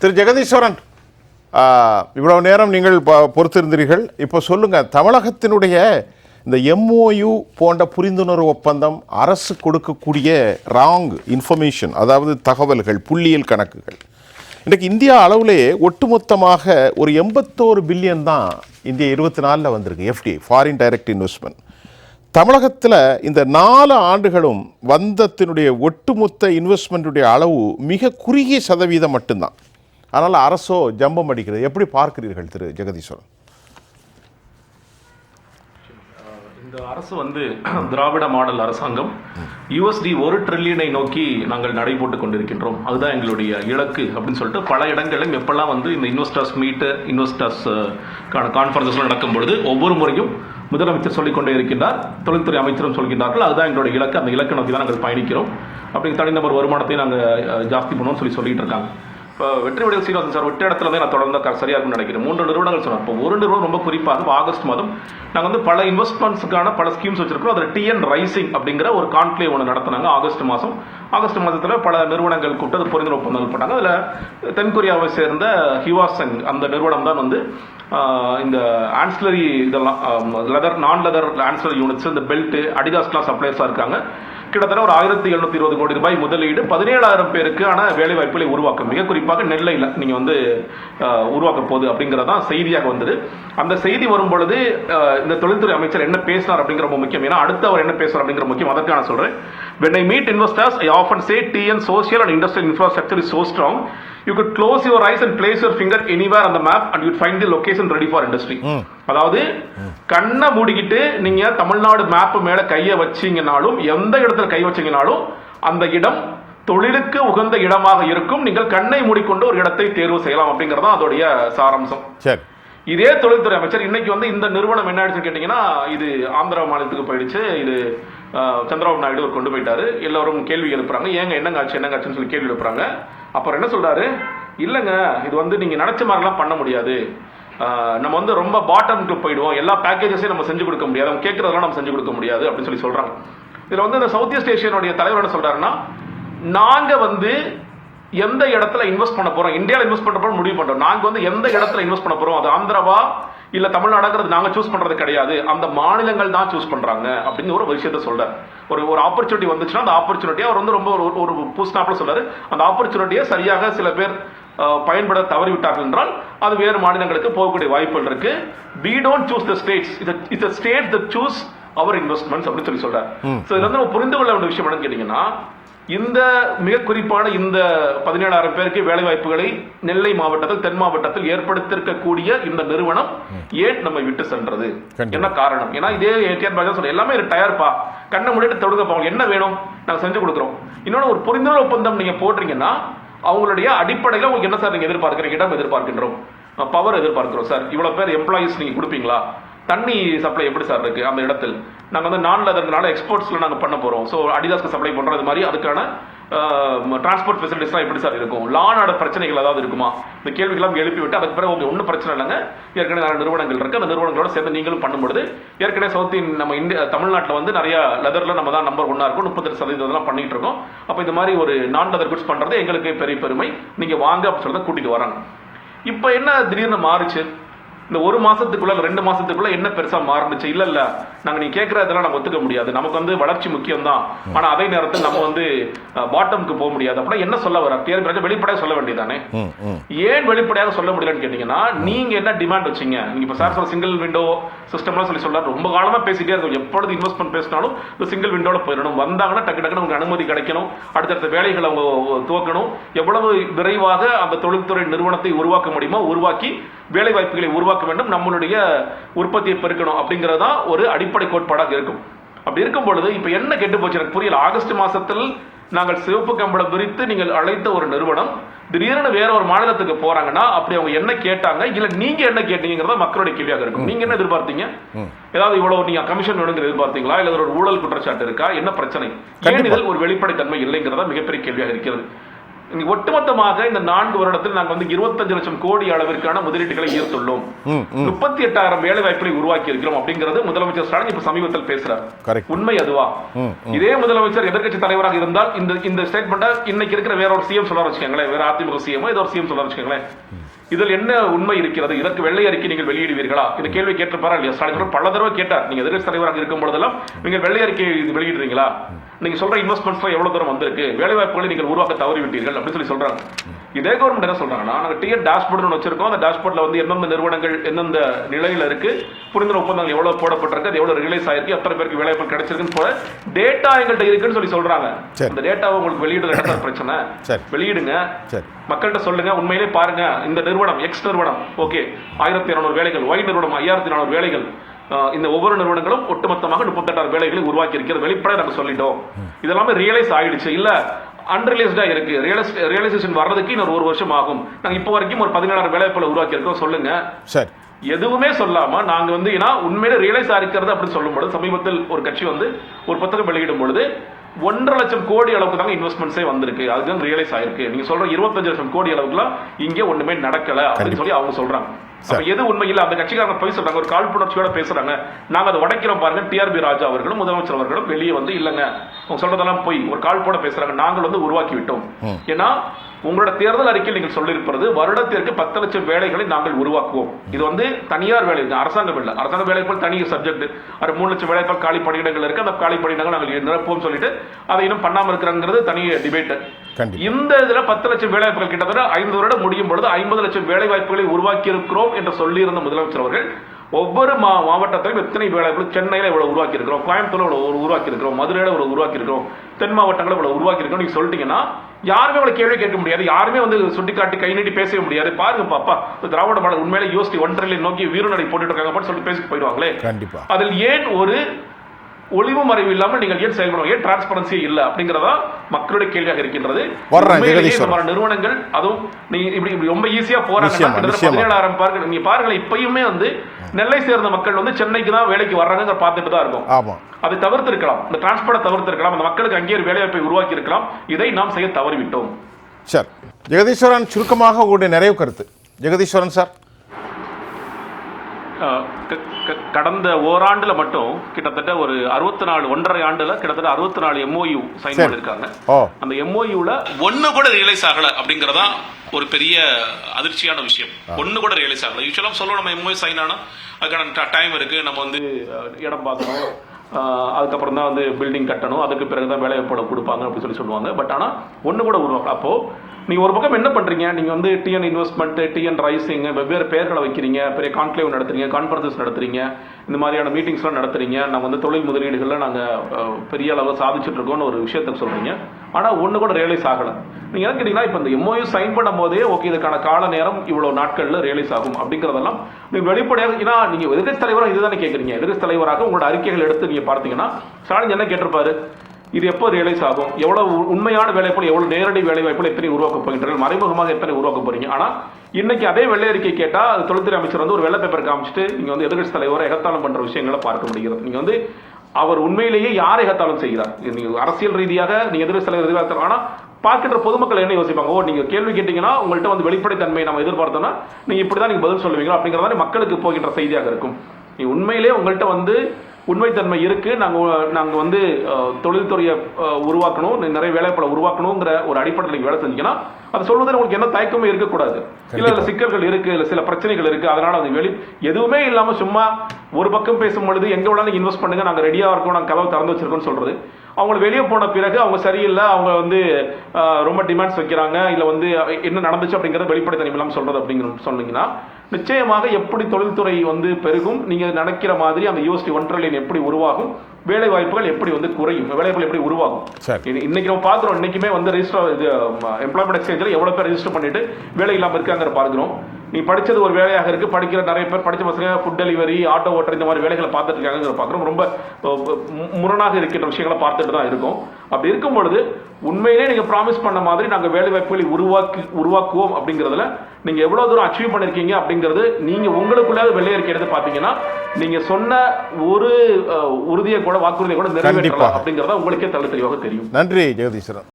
திரு ஜெகதீஸ்வரன் இவ்வளவு நேரம் நீங்கள் ப- பொறுத்திருந்தீர்கள். இப்போ சொல்லுங்க தமிழகத்தினுடைய இந்த எம்ஓயு போன்ற புரிந்துணர்வு ஒப்பந்தம் அரசு கொடுக்கக்கூடிய ராங் இன்ஃபர்மேஷன் அதாவது தகவல்கள் புள்ளியியல் கணக்குகள். இன்றைக்கு இந்தியா அளவிலே ஒட்டுமொத்தமாக ஒரு எண்பத்தோரு பில்லியன் தான் இந்தியா இருபத்தி நாலில் வந்திருக்கு எஃப்டி ஃபாரின் டைரக்ட் இன்வெஸ்ட்மெண்ட் தமிழகத்தில் இந்த நாலு ஆண்டுகளும் வந்தத்தினுடைய ஒட்டுமொத்த இன்வெஸ்ட்மெண்ட்டுடைய அளவு மிக குறுகிய சதவீதம் மட்டும்தான். அதனால் அரசோ ஜம்பம் அடிக்கிறது. எப்படி பார்க்கிறீர்கள் திரு ஜெகதீஸ்வரன்? இந்த அரசு வந்து திராவிட மாடல் அரசாங்கம். யூஎஸ்டி ஒரு ட்ரில்லியனை நோக்கி நாங்கள் நடைபோட்டு கொண்டிருக்கின்றோம். அதுதான் எங்களுடைய இலக்கு அப்படின்னு சொல்லிட்டு பல இடங்களிலும் எப்பெல்லாம் வந்து இந்த இன்வெஸ்டர்ஸ் மீட்டு இன்வெஸ்டர்ஸ் கான நடக்கும் பொழுது ஒவ்வொரு முறையும் முதலமைச்சர் சொல்லிக்கொண்டே இருக்கின்றார். தொழில்துறை அமைச்சரும் சொல்கின்றார்கள். அதுதான் எங்களுடைய இலக்கு. அந்த இலக்கை நோக்கி தான் நாங்கள் பயணிக்கிறோம். அப்படி தனிநபர் வருமானத்தை நாங்கள் ஜாஸ்தி பண்ணுவோம்னு சொல்லி சொல்லிட்டு இருக்காங்க. இப்போ வெற்றி விடல் சீனிவாசன் சார் விட்ட இடத்துல தான் நான் தொடர்ந்து சரியாக இருக்கும்னு நினைக்கிறேன். மூன்று நிறுவனங்கள் சொன்னார். இப்போ ஒரு நிறுவனம் ரொம்ப குறிப்பாக ஆகஸ்ட் மாதம். நாங்கள் வந்து பல இன்வெஸ்ட்மெண்ட்ஸுக்கான பல ஸ்கீம்ஸ் வச்சிருக்கோம் அதில் டிஎன் ரைசிங் அப்படிங்கிற ஒரு கான்க்ளேவ் ஒன்று நடத்தினாங்க ஆகஸ்ட் மாதம். ஆகஸ்ட் மாதத்தில் பல நிறுவனங்கள் கூப்பிட்டு அது புரிந்துணர்வு ஒப்பந்தங்கள் போட்டாங்க. அதில் தென்கொரியாவை சேர்ந்த ஹிவாசங் அந்த நிறுவனம் தான் வந்து இந்த ஆன்ஸ்லரி இதெல்லாம் லெதர் நான் லெதர் ஆன்சிலரி யூனிட்ஸ் இந்த பெல்ட்டு அடிதாஸ்லாம் சப்ளைஸாக இருக்காங்க. கிட்டத்தட்ட ஒரு ஆயிரத்தி எழுநூத்தி இருபது கோடி ரூபாய் முதலீடு பதினேழாயிரம் பேருக்கான வேலை வாய்ப்புகளை உருவாக்கும். மிக குறிப்பாக நெல்லையில் நீங்க வந்து உருவாக்க போகுது அப்படிங்கறதான் செய்தியாக வந்தது. அந்த செய்தி வரும் பொழுது இந்த தொழில்துறை அமைச்சர் என்ன பேசினார் அப்படிங்கிற ரொம்ப முக்கியம். ஏன்னா அடுத்து அவர் என்ன பேசுறார் அப்படிங்கிற முக்கியம். அதற்கான சொல்றேன். When i meet investors i often say tn social and industrial infrastructure is so strong you could close your eyes and place your finger anywhere on the map and you'd find the location ready for industry. அதாவது கண்ணை மூடிக்கிட்டு நீங்க Tamil Nadu map மேல கைய வச்சீங்கனாலும் எந்த இடத்துல கை வச்சீங்கனாலும் அந்த இடம் தொழிலுக்கு உகந்த இடமாக இருக்கும். நீங்கள் கண்ணை மூடிக்கொண்டு ஒரு இடத்தை தேர்வு செய்யலாம் அப்படிங்கறதான் அதோடைய சாராம்சம். சரி. இதே தொழில்துறை அமைச்சர் இன்னைக்கு வந்து இந்த நிறுவனம் என்ன ஆயிடுச்சுன்னு கேட்டீங்கன்னா இது ஆந்திரா மாநிலத்துக்கு போயிடுச்சு. இது சந்திரபாபு நாயுடு அவர் கொண்டு போயிட்டாரு. எல்லாரும் கேள்வி எழுப்புறாங்க. ஏங்க என்னங்க ஆச்சு என்னங்க ஆச்சுன்னு சொல்லி கேள்வி எழுப்புறாங்க. அப்புறம் என்ன சொல்கிறாரு இல்லைங்க இது வந்து நீங்கள் நினச்ச மாதிரிலாம் பண்ண முடியாது. நம்ம வந்து ரொம்ப பாட்டம்க்கு போயிடுவோம். எல்லா பேக்கேஜஸையும் நம்ம செஞ்சு கொடுக்க முடியாது. அவங்க கேட்குறதெல்லாம் நம்ம செஞ்சு கொடுக்க முடியாது அப்படின்னு சொல்லி சொல்கிறாங்க இதில் வந்து இந்த சவுத் ஈஸ்ட் ஏஷியனுடைய தலைவர் என்ன சொல்கிறாருன்னா நாங்கள் வந்து எந்த இடத்துல இன்வெஸ்ட் பண்ண போகிறோம் இந்தியாவில் இன்வெஸ்ட் பண்ண போகிறோம் முடிவு பண்ணுறோம் நாங்கள் வந்து எந்த இடத்துல இன்வெஸ்ட் பண்ண போகிறோம் அது ஆந்திராவா இல்ல தமிழ்நாடுங்கிறது நாங்க சூஸ் பண்றது கிடையாது. அந்த மாநிலங்கள் தான் சூஸ் பண்றாங்க அப்படின்னு ஒரு விஷயத்த சொல்றாரு. ஒரு ஒரு ஆப்பர்ச்சுனிட்டி வந்துச்சுன்னா அந்த ஆப்பர்ச்சுனிட்டியை அவர் வந்து ரொம்ப ஒரு ஒரு பூஸ்டாப்ல சொல்றாரு அந்த ஆப்பர்ச்சுனிட்டியை சரியாக சில பேர் பயன்பட தவறிவிட்டார்கள் என்றால் அது வேறு மாநிலங்களுக்கு போகக்கூடிய வாய்ப்புகள் இருக்கு. We don't choose the states. It's a state that choose our investments அப்படின்னு சொல்லி சொல்றாரு. சோ இதுல வந்து புரிந்து கொள்ள வேண்டிய விஷயம் என்னன்னு கேட்டீங்கன்னா இந்த மிக குறிப்பான இந்த பதினேழாயிரம் பேருக்கு வேலை வாய்ப்புகளை நெல்லை மாவட்டத்தில் தென் மாவட்டத்தில் ஏற்படுத்திருக்கக்கூடிய இந்த நிறுவனம் ஏன் நம்ம விட்டு சென்றது. என்ன காரணம்? ஏன்னா இதே ஏடிஆர் பாஜா சொல்ற எல்லாமே டயர்ப்பா கண்ணை மூடிட்டு தொடுங்கப்பா என்ன வேணும்? நாங்க செஞ்சு கொடுக்குறோம். இன்னொன்னு ஒரு புரிந்துணர்வு ஒப்பந்தம் நீங்க போடுறீங்கன்னா அவங்களுடைய அடிப்படையில் உங்களுக்கு என்ன சார் நீங்க எதிர்பார்க்குறீங்க இடம் எதிர்பார்க்கின்றோம்? பவர் எதிர்பார்க்கிறோம் சார். இவ்வளவு பேர் எம்ப்ளாயிஸ் நீங்க கொடுப்பீங்களா? தண்ணி சப்ளை எப்படி சார் இருக்குது அந்த இடத்தில்? நாங்கள் வந்து நான் லெதர்னால எக்ஸ்போர்ட்ஸில் நாங்கள் பண்ண போகிறோம் ஸோ அடிதாஸ்க்கு சப்ளை பண்ணுறது மாதிரி அதுக்கான டிரான்ஸ்போர்ட் ஃபெசிலிட்டிஸ்லாம் எப்படி சார் இருக்கும்? லானோட பிரச்சனைகள் ஏதாவது இருக்குமா? இந்த கேள்விகள்லாம் எழுப்பி விட்டு அதுக்கு பிறகு ஓகே ஒன்றும் பிரச்சனை இல்லைங்க. ஏற்கனவே நிறைய நிறுவனங்கள் இருக்குது அந்த நிறுவனங்களோட சேர்ந்து நீங்களும் பண்ணும்பொழுது ஏற்கனவே சவுத் நம்ம இந்தியா தமிழ்நாட்டில் வந்து நிறைய லெதரில் நம்ம தான் நம்பர் ஒன்றா இருக்கும். முப்பத்தெட்டு சதவீதம் பண்ணிகிட்டு இருக்கோம். அப்போ இந்த மாதிரி ஒரு நான் லெதர் குட்ஸ் பண்ணுறது எங்களுக்கு பெரிய பெருமை. நீங்கள் வாங்க அப்படின்னு சொல்லி தான் கூட்டிட்டு வராங்க. இப்போ என்ன திடீர்னு மாறுச்சு? இந்த ஒரு மாசத்துக்குள்ள ரெண்டு மாசத்துக்குள்ள என்ன பெருசா மாறுனுச்சு? இல்ல இல்ல. நாங்க நீ கேட்கற இதெல்லாம் நம்ம ஒத்துக்க முடியாது. நமக்கு வந்து வளர்ச்சி முக்கியம் தான் ஆனா அதே நேரத்தில் நம்ம வந்து பாட்டம்க்கு போக முடியாது. அப்படின்னா என்ன சொல்ல வர டிஆர் பிரச்சனை வெளிப்படையாக சொல்ல வேண்டியதானே ஏன் வெளிப்படையாக சொல்ல முடியலன்னு கேட்டீங்கன்னா நீங்க என்ன டிமாண்ட் வச்சீங்க? நீங்க இப்ப சார் சொல்ல சிங்கிள் விண்டோ சிஸ்டம்லாம் சொல்லி சொல்றாரு. ரொம்ப காலமா பேசிட்டே இருக்கும். எப்பொழுது இன்வெஸ்ட்மெண்ட் பேசினாலும் இந்த சிங்கிள் விண்டோல போயிடணும். வந்தாங்கன்னா டக்கு டக்குனு உங்களுக்கு அனுமதி கிடைக்கணும். அடுத்தடுத்த வேலைகளை அவங்க துவக்கணும். எவ்வளவு விரைவாக அந்த தொழில்துறை நிறுவனத்தை உருவாக்க முடியுமோ உருவாக்கி வேலை வாய்ப்புகளை உருவாக்க வேண்டும் நம்மளுடைய உற்பத்தியை பெருக்கணும் அப்படிங்கறதா ஒரு அடிப்படை கோட்பாடாக இருக்கும். அப்படி இருக்கும் பொழுது இப்ப என்ன கெட்டு போச்சு எனக்கு புரியல. ஆகஸ்ட் மாசத்தில் நாங்கள் சிவப்பு கம்பளம் விரித்து நீங்கள் அழைத்த ஒரு நிறுவனம் திடீர்னு வேற ஒரு மாநிலத்துக்கு போறாங்கன்னா அப்படி அவங்க என்ன கேட்டாங்க இல்ல நீங்க என்ன கேட்டீங்கிறத மக்களுடைய கேள்வியாக இருக்கும். நீங்க என்ன எதிர்பார்த்தீங்க? ஏதாவது இவ்வளவு நீங்க கமிஷன் வேணுங்கிற எதிர்பார்த்தீங்களா? இல்ல ஒரு ஊழல் குற்றச்சாட்டு இருக்கா? என்ன பிரச்சனை? ஏன் இதில் ஒரு வெளிப்படைத்தன்மை இல்லைங்கிறதா மிகப்பெரிய கேள்வியாக இருக்கிறது. ஒட்டுமொத்தமாக இந்த நான்கு வருடத்தில் நாங்கள் வந்து இருபத்தஞ்சு லட்சம் கோடி அளவிற்கான முதலீடுகளை ஈர்த்துள்ளோம். முப்பத்தி எட்டாயிரம் வேலை வாய்ப்புகளை உருவாக்கி இருக்கிறோம் அப்படிங்கிறது முதலமைச்சர் ஸ்டாலின் இப்ப சமீபத்தில் பேசுறார். உண்மை அதுவா? இதே முதலமைச்சர் எதிர்க்கட்சி தலைவராக இருந்தால் இந்த இந்த ஸ்டேட்மெண்ட்டை இன்னைக்கு இருக்கிற வேற ஒரு சிஎம் சொல்ல வச்சுக்கோங்களேன். வேற அதிமுக சிஎம் ஏதோ ஒரு சிஎம் சொல்ல வச்சுக்கோங்களேன். இதில் என்ன உண்மை இருக்கிறது? இதற்கு வெள்ளை அறிக்கை நீங்கள் வெளியிடுவீர்களா? இந்த கேள்வி கேட்டிருப்பாரா இல்லையா? ஸ்டாலின் பல தடவை கேட்டார். நீங்க எதிர்க்கட்சி தலைவராக இருக்கும் பொழுதெல்லாம் நீங்கள் வெள்ளை அறிக்கை வெளியிடுறீங்களா? நீங்க சொல்ற இன்வெஸ்ட்மெண்ட்ஸ் எவ்வளவு தூரம் வந்திருக்கு? வேலை வாய்ப்புகளை நீங்கள் உருவாக்க தவறி விட்டீர்கள் அப்படின்னு சொல்லி சொல்றாங்க. இதே கவர்மெண்ட் என்ன சொல்றாங்கன்னா நாங்க டிஎன் டேஷ்போர்டு வச்சிருக்கோம். அந்த டேஷ்போர்ட்ல வந்து எந்தெந்த நிறுவனங்கள் எந்தெந்த நிலையில இருக்கு புரிந்துணர்வு ஒப்பந்தங்கள் எவ்வளவு போடப்பட்டிருக்கு அது எவ்வளவு ரிலீஸ் ஆயிருக்கு எத்தனை பேருக்கு வேலை வாய்ப்பு கிடைச்சிருக்குன்னு போல டேட்டா எங்கள்கிட்ட இருக்குன்னு சொல்லி சொல்றாங்க. சரி. அந்த டேட்டாவை உங்களுக்கு வெளியிடுறது என்ன சார் பிரச்சனை. வெளியிடுங்க. மக்கள்கிட்ட சொல்லுங்க. உண்மையிலே பாருங்க. இந்த நிறுவனம் எக்ஸ் நிறுவனம் ஓகே ஆயிரத்தி இருநூறு வேலைகள் ஒய் நிறுவனம் ஐயாயிரத்தி நானூறு வேலைகள். இந்த ஒவ்வொரு நிறுவனங்களும் ஒட்டுமொத்தமாக முப்பத்தெட்டாயிரம் வேலைகளை உருவாக்கி இருக்கிறது வெளிப்படையாக நம்ம சொல்லிட்டோம். இதெல்லாமே ரியலைஸ் ஆயிடுச்சு. இல்ல அன்ரியலைஸ்டா இருக்கு. ரியலைஸ் ரியலைசேஷன் வர்றதுக்கு இன்னொரு ஒரு வருஷம் ஆகும். நாங்க இப்போ வரைக்கும் ஒரு பதினேழாயிரம் வேலைகளை உருவாக்கி இருக்கோம் சொல்லுங்க. சரி. எதுவுமே சொல்லாம நாங்க வந்து ஏன்னா உண்மையில ரியலைஸ் ஆயிருக்கிறது அப்படின்னு சொல்லும்போது சமீபத்தில் ஒரு கட்சி வந்து ஒரு புத்தகம் வெளியிடும் பொழுது ஒன்றரை லட்சம் கோடி அளவுக்கு தாங்க இன்வெஸ்ட்மெண்ட்ஸே வந்திருக்கு. அதுதான் ரியலைஸ் ஆயிருக்கு. நீங்க சொல்ற இருபத்தஞ்சு லட்சம் கோடி அளவுக்குலாம் இங்கே ஒண்ணுமே நடக்கல அப்படின்னு சொல்லி அவங்க சொல்றாங்க. அப்ப எது உண்மை? இல்ல அந்த கட்சிக்காரங்க போய் சொல்றாங்க. ஒரு காழ்ப்புணர்ச்சியோட பேசுறாங்க. நாங்க அதை உடைக்கிறோம் பாருங்க. டிஆர்பி ராஜா அவர்களும் முதலமைச்சர் அவர்களும் வெளியே வந்து இல்லங்க. அவங்க சொல்றதெல்லாம் போய். ஒரு காழ்ப்போட பேசுறாங்க. நாங்கள் வந்து உருவாக்கி விட்டோம். ஏன்னா உங்களோட தேர்தல் அறிக்கையில் நீங்கள் சொல்லியிருப்பது வருடத்திற்கு பத்து லட்சம் வேலைகளை நாங்கள் உருவாக்குவோம். இது வந்து தனியார் வேலை அரசாங்கம் இல்லை அரசாங்க வேலைகள் தனி சப்ஜெக்ட் அது மூணு லட்சம் வேலைகள் காலி பணியிடங்கள் இருக்கு. அந்த காலி பணியிடங்கள் நாங்கள் நிரப்புவோம் சொல்லிட்டு அதை இன்னும் பண்ணாம இருக்கிறங்கிறது தனி டிபேட் இந்த இதுல பத்து லட்சம் வேலை வாய்ப்புகள் கிட்டத்தட்ட ஐந்து வருடம் முடியும் பொழுது ஐம்பது லட்சம் வேலை வாய்ப்புகளை உருவாக்கி இருக்கிறோம் என்று சொல்லியிருந்த முதலமைச்சர் அவர்கள் ஒவ்வொரு மா மாவட்டத்திலும் எத்தனை வேலை வாய்ப்புகள் சென்னையில இவ்வளவு உருவாக்கி இருக்கிறோம் கோயம்புத்தூர்ல இவ்வளவு உருவாக்கி இருக்கிறோம் மதுரையில இவ்வளவு உருவாக்கி இருக்கிறோம் தென் மாவட்டங்களை இவ்வளவு உருவாக்கி இருக்கிறோம் நீங்க சொல்லிட்டீங்கன்னா யாருமே உங்களை கேள்வி கேட்க முடியாது. யாருமே வந்து சுட்டிக்காட்டி கை நீட்டி பேசவே முடியாது. பாருங்க பாப்பா திராவிட மாடல் உண்மையிலே யோசிச்சு ஒன்றரை நோக்கி வீரநடை போட்டுட்டு இருக்காங்க சொல்லிட்டு பேசிட்டு போயிடுவாங்களே. கண்டிப்பா. அதில் ஏன் ஒரு ஒளிவு மறைவு இல்லாமல் நீங்கள் ஏன் செயல்படும் ஏன் டிரான்ஸ்பரன்சி இல்ல அப்படிங்கறதா மக்களுடைய கேள்வியாக இருக்கின்றது. நிறுவனங்கள் அதுவும் இப்படி இப்படி ரொம்ப ஈஸியா. பதினேழாயிரம் பாருங்க. நீங்க பாருங்களேன் இப்பயுமே வந்து நெல்லை சேர்ந்த மக்கள் வந்து சென்னைக்கு தான் வேலைக்கு வர்றாங்க பார்த்துட்டு தான் இருக்கும். ஆமா. அதை தவிர்த்திருக்கலாம். இந்த டிரான்ஸ்போர்ட்டை தவிர்த்திருக்கலாம். அந்த மக்களுக்கு அங்கேயே ஒரு வேலைவாய்ப்பை உருவாக்கி இருக்கலாம் இதை நாம் செய்ய தவறிவிட்டோம். சரி ஜெகதீஸ்வரன் சுருக்கமாக உங்களுடைய நிறைவு கருத்து. ஜெகதீஸ்வரன் சார். கடந்த ஓராண்டுல மட்டும் கிட்டத்தட்ட ஒரு அறுபத்தி நாலு ஒன்றரை ஆண்டுல கிட்டத்தட்ட அறுபத்தி நாலு எம்ஓயு சைன். பண்ணிருக்காங்க. அந்த எம்ஓயூல ஒன்னு கூட ரியலைஸ் ஆகல அப்படிங்கறதா ஒரு பெரிய அதிர்ச்சியான விஷயம். ஒன்னு கூட ரியலைஸ் ஆகல. யூஸ்வலா சொல்லுவோம் நம்ம எம்ஓயூ சைன் ஆனா அதுக்கான டைம் இருக்கு. நம்ம வந்து இடம் பார்க்கணும் அதுக்கப்புறம் தான் வந்து பில்டிங் கட்டணும். அதுக்கு பிறகு தான் வேலை வாய்ப்பு கொடுப்பாங்க அப்படின்னு சொல்லி சொல்லுவாங்க. பட் ஆனால் ஒன்று கூட உருவாக்கல அப்போது நீங்கள் ஒரு பக்கம் என்ன பண்ணுறீங்க நீங்கள் வந்து டிஎன் இன்வெஸ்ட்மெண்ட் டிஎன் ரைசிங் வெவ்வேறு பெயர்களை வைக்கிறீங்க. பெரிய கான்க்ளேவ் நடத்துறீங்க கான்ஃபரன்சஸ் நடத்துறீங்க. இந்த மாதிரியான மீட்டிங்ஸ்லாம் நடத்துறீங்க. நாங்கள் வந்து தொழில் முதலீடுகளில் நாங்கள் பெரிய அளவில் சாதிச்சுட்ருக்கோன்னு ஒரு விஷயத்த சொல்கிறீங்க ஆனால் ஒன்று கூட ரியலைஸ் ஆகலை. நீங்கள் என்ன கேட்டீங்கன்னா இப்போ இந்த எம்ஓயு சைன் பண்ணும் போதே ஓகே இதுக்கான கால நேரம் இவ்வளோ நாட்களில் ரியலைஸ் ஆகும் அப்படிங்கிறதெல்லாம் நீங்கள் வெளிப்படையாக ஏன்னா நீங்கள் எதிர்கட்சி தலைவராக இதுதானே கேட்குறீங்க எதிர்கட்சி தலைவராக உங்களோட அறிக்கைகள் எடுத்து நீங்கள் பார்த்தீங்கன்னா ஸ்டாலின் என்ன கேட்டிருப்பாரு? இது எப்போ ரியலைஸ் ஆகும்? எவ்வளவு உண்மையான வேலைவாய்ப்பு எவ்வளவு நேரடி வேலைவாய்ப்புகள் எத்தனை உருவாக்க போகின்றனர் மறைமுகமாக எத்தனை உருவாக்க போறீங்க? ஆனால் இன்னைக்கு அதே வெள்ளை அறிக்கை கேட்டால் அது தொழில்துறை அமைச்சர் வந்து ஒரு வெள்ளை பேப்பர் காமிச்சிட்டு நீங்கள் வந்து எதிர்கட்சி தலைவரை எகத்தாளம் பண்ணுற விஷயங்களை பார்க்க முடிகிறது. நீங்கள் வந்து அவர் உண்மையிலேயே யாரை எகத்தாளம் செய்கிறார்? இது நீங்க அரசியல் ரீதியாக நீங்க எதிர்க்கட்சி தலைவர் எதிர்பார்த்தோம் ஆனா பார்க்கின்ற பொதுமக்கள் என்ன யோசிப்பாங்க? ஓ நீங்க கேள்வி கேட்டீங்கன்னா உங்கள்ட்ட வந்து வெளிப்படைத்தன்மை நம்ம எதிர்பார்த்தோம்னா நீங்க இப்படிதான் நீங்க பதில் சொல்லுவீங்க அப்படிங்கறத மக்களுக்கு போகின்ற செய்தியாக இருக்கும். நீ உண்மையிலே உங்கள்கிட்ட வந்து உண்மைத்தன்மை இருக்கு. நாங்க நாங்க வந்து தொழில்துறையை உருவாக்கணும். நிறைய வேலைப்பட உருவாக்கணுங்கிற ஒரு அடிப்படையில் நீங்க வேலை செஞ்சீங்கன்னா அது சொல்வதில் உங்களுக்கு என்ன தயக்கமே இருக்கக்கூடாது. இல்ல இல்ல சிக்கல்கள் இருக்கு இல்ல சில பிரச்சனைகள் இருக்கு. அதனால அது வெளி எதுவுமே இல்லாம சும்மா ஒரு பக்கம் பேசும் பொழுது எங்க வேணாலும் இன்வெஸ்ட் பண்ணுங்க நாங்க ரெடியா இருக்கோம் நாங்க கதவை திறந்து வச்சிருக்கோம்னு சொல்றது. அவங்க வெளியே போன பிறகு அவங்க சரியில்லை அவங்க வந்து ரொம்ப டிமாண்ட்ஸ் வைக்கிறாங்க இல்ல வந்து என்ன நடந்துச்சு அப்படிங்கறத வெளிப்படைத்தன்மை இல்லாம சொல்றது அப்படிங்கிற சொன்னீங்கன்னா நிச்சயமாக எப்படி தொழில்துறை வந்து பெருகும் நீங்க நினைக்கிற மாதிரி அந்த யூஎஸ்டி ஒன் ட்ரில்லியன் எப்படி உருவாகும் வேலை வாய்ப்புகள் எப்படி வந்து குறையும் வேலை வாய்ப்புகள் எப்படி உருவாகும். இன்னைக்கு நம்ம பார்க்கிறோம் இன்னைக்குமே வந்து ரெஜிஸ்டர் எம்ப்ளாய்மெண்ட் எக்ஸ்சேஞ்சில் எவ்வளவு பேர் ரெஜிஸ்டர் பண்ணிட்டு வேலை இல்லாம இருக்காங்கிற பார்க்கிறோம். நீ படிச்சது ஒரு வேலையாக இருக்கு. படிக்கிற நிறைய பேர் படிச்ச பசங்க ஃபுட் டெலிவரி ஆட்டோ ஓட்டர் இந்த மாதிரி வேலைகளை பார்த்துட்டு இருக்காங்க பார்க்குறோம் ரொம்ப முரணாக இருக்கின்ற விஷயங்களை பார்த்துட்டு தான் இருக்கும். அப்படி இருக்கும் பொழுது உண்மையிலே நீங்க ப்ராமிஸ் பண்ண மாதிரி நாங்க வேலை வாய்ப்புகளை உருவாக்கி உருவாக்குவோம் அப்படிங்கிறதுல நீங்க எவ்வளவு தூரம் அச்சீவ் பண்ணிருக்கீங்க அப்படிங்கிறது நீங்க உங்களுக்குள்ளாத வெள்ளை அறிக்கை எடுத்து பாத்தீங்கன்னா நீங்க சொன்ன ஒரு உறுதியை கூட வாக்குறுதியை கூட நிறைவேற்றலாம். அப்படிங்கறத உங்களுக்கே தள்ள தெளிவாக தெரியும். நன்றி ஜெகதீஸ்வரன்.